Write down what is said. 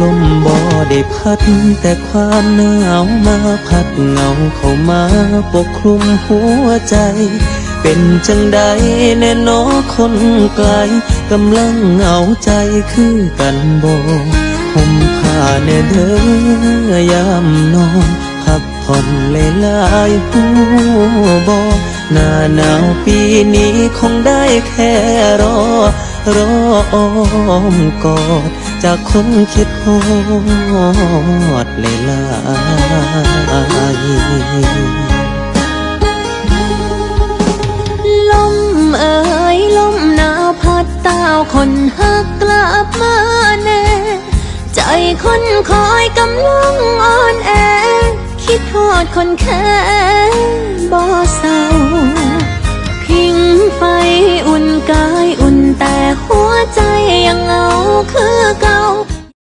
ลมบ่ได้พัดแต่ความหนาวมาพัดเงาเข้ามาปกคลุมหัวใจ เป็นจังใดแน่นอคนไกลกำลังเหงาใจคือกันบ่ห่มผ้าแน่เด้อยามนอนพักผ่อนเลยลายๆหูบ่หน้าหนาวปีนี้คงได้แค่รอ รออ้อมกอด จากคนคิดฮอดเลยลายลมเอ่ยลมหนาวพัดต้าคนหักกลับมาแน่ใจคนคอยกำลังอ่อนแอ คิดทอดคนแค่